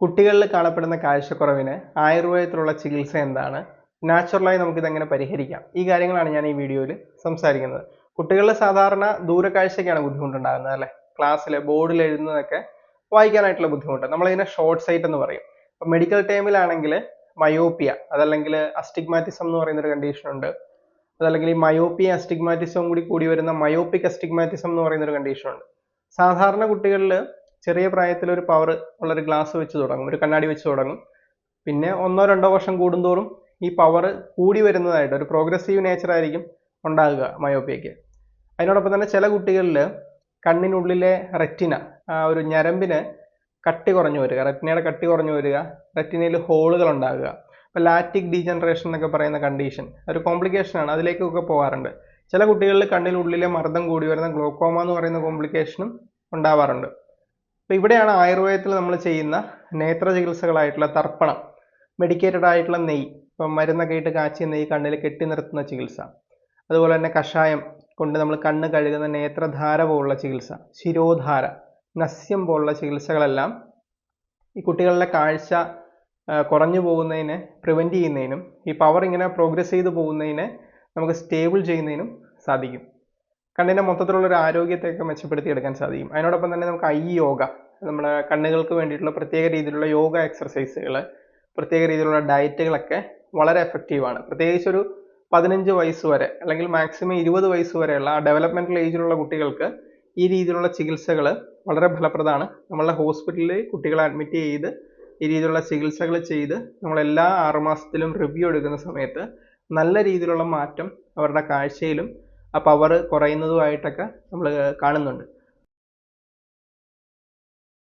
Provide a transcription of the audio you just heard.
കുട്ടികളിൽ കാണപ്പെടുന്ന കാഴ്ചക്കുറവിന് ആയുർവേദത്തിലുള്ള ചികിത്സ എന്താണ്? നാച്ചുറലായി നമുക്കിത് എങ്ങനെ പരിഹരിക്കാം? ഈ കാര്യങ്ങളാണ് ഞാൻ ഈ വീഡിയോയിൽ സംസാരിക്കുന്നത്. കുട്ടികളിൽ സാധാരണ ദൂരക്കാഴ്ചയ്ക്കാണ് ബുദ്ധിമുട്ടുണ്ടാകുന്നത് അല്ലേ? ക്ലാസ്സിൽ ബോർഡിൽ എഴുതുന്നതൊക്കെ വായിക്കാനായിട്ടുള്ള ബുദ്ധിമുട്ട് നമ്മളിതിനെ ഷോർട്ട് സൈറ്റ് എന്ന് പറയും. അപ്പം മെഡിക്കൽ ടൈമിലാണെങ്കിൽ മയോപ്പിയ അതല്ലെങ്കിൽ അസ്റ്റിഗ്മാറ്റിസം എന്ന് പറയുന്ന ഒരു കണ്ടീഷൻ ഉണ്ട്. അതല്ലെങ്കിൽ ഈ മയോപ്പിയ അസ്റ്റിഗ്മാറ്റിസം കൂടി കൂടി വരുന്ന മയോപ്പിക് അസ്റ്റിഗ്മാറ്റിസം എന്ന് പറയുന്ന ഒരു കണ്ടീഷൻ ഉണ്ട്. സാധാരണ കുട്ടികളിൽ ചെറിയ പ്രായത്തിൽ ഒരു പവർ ഉള്ള ഒരു ഗ്ലാസ് വെച്ച് തുടങ്ങും. ഒരു കണ്ണാടി വെച്ച് തുടങ്ങും. പിന്നെ ഒന്നോ രണ്ടോ വർഷം കൂടുന്തോറും ഈ പവർ കൂടി വരുന്നതായിട്ട് ഒരു പ്രോഗ്രസീവ് നേച്ചർ ആയിരിക്കും ഉണ്ടാകുക മയോപ്പിയയ്ക്ക് അതിനോടൊപ്പം തന്നെ ചില കുട്ടികളിൽ കണ്ണിനുള്ളിലെ റെറ്റിന ആ ഒരു ഞരമ്പിന് കട്ടി കുറഞ്ഞു വരിക റെറ്റിനയുടെ കട്ടി കുറഞ്ഞു വരിക റെറ്റിനയിൽ ഹോളുകൾ ഉണ്ടാകുക. ഇപ്പോൾ ലാറ്റിക് ഡീജനറേഷൻ എന്നൊക്കെ പറയുന്ന കണ്ടീഷൻ ഒരു കോംപ്ലിക്കേഷൻ ആണ്. അതിലേക്കൊക്കെ പോകാറുണ്ട്. ചില കുട്ടികളിൽ കണ്ണിനുള്ളിലെ മർദ്ദം കൂടി വരുന്ന ഗ്ലോക്കോമ എന്ന് പറയുന്ന കോംപ്ലിക്കേഷനും ഉണ്ടാവാറുണ്ട്. അപ്പോൾ ഇവിടെയാണ് ആയുർവേദത്തിൽ നമ്മൾ ചെയ്യുന്ന നേത്ര ചികിത്സകളായിട്ടുള്ള തർപ്പണം മെഡിക്കേറ്റഡ് ആയിട്ടുള്ള നെയ്യ്. ഇപ്പം മരുന്നൊക്കെ ഇട്ട് കാച്ചിയ നെയ്യ് കണ്ണിൽ കെട്ടി നിർത്തുന്ന ചികിത്സ. അതുപോലെ തന്നെ കഷായം കൊണ്ട് നമ്മൾ കണ്ണ് കഴുകുന്ന നേത്രധാര പോലുള്ള ചികിത്സ ശിരോധാര നസ്യം പോലുള്ള ചികിത്സകളെല്ലാം ഈ കുട്ടികളുടെ കാഴ്ച കുറഞ്ഞു പോകുന്നതിനെ പ്രിവെന്റ് ചെയ്യുന്നതിനും ഈ പവർ ഇങ്ങനെ പ്രോഗ്രസ് ചെയ്ത് പോകുന്നതിനെ നമുക്ക് സ്റ്റേബിൾ ചെയ്യുന്നതിനും സാധിക്കും. കണ്ണിന്റെ മൊത്തത്തിലുള്ള ഒരു ആരോഗ്യത്തെയൊക്കെ മെച്ചപ്പെടുത്തിയെടുക്കാൻ സാധിക്കും. അതിനോടൊപ്പം തന്നെ നമുക്ക് ഐ യോഗ നമ്മുടെ കണ്ണുകൾക്ക് വേണ്ടിയിട്ടുള്ള പ്രത്യേക രീതിയിലുള്ള യോഗ എക്സർസൈസുകൾ പ്രത്യേക രീതിയിലുള്ള ഡയറ്റുകളൊക്കെ വളരെ എഫക്റ്റീവാണ് പ്രത്യേകിച്ച് ഒരു പതിനഞ്ച് വയസ്സ് വരെ അല്ലെങ്കിൽ മാക്സിമം ഇരുപത് വയസ്സ് വരെയുള്ള ആ ഡെവലപ്മെന്റൽ ഏജിലുള്ള കുട്ടികൾക്ക് ഈ രീതിയിലുള്ള ചികിത്സകൾ വളരെ ഫലപ്രദമാണ്. നമ്മളുടെ ഹോസ്പിറ്റലിൽ കുട്ടികളെ അഡ്മിറ്റ് ചെയ്ത് ഈ രീതിയിലുള്ള ചികിത്സകൾ ചെയ്ത് നമ്മളെല്ലാ ആറുമാസത്തിലും റിവ്യൂ എടുക്കുന്ന സമയത്ത് നല്ല രീതിയിലുള്ള മാറ്റം അവരുടെ കാഴ്ചയിലും ആ പവർ കുറയുന്നതുമായിട്ടൊക്കെ നമ്മൾ കാണുന്നുണ്ട്.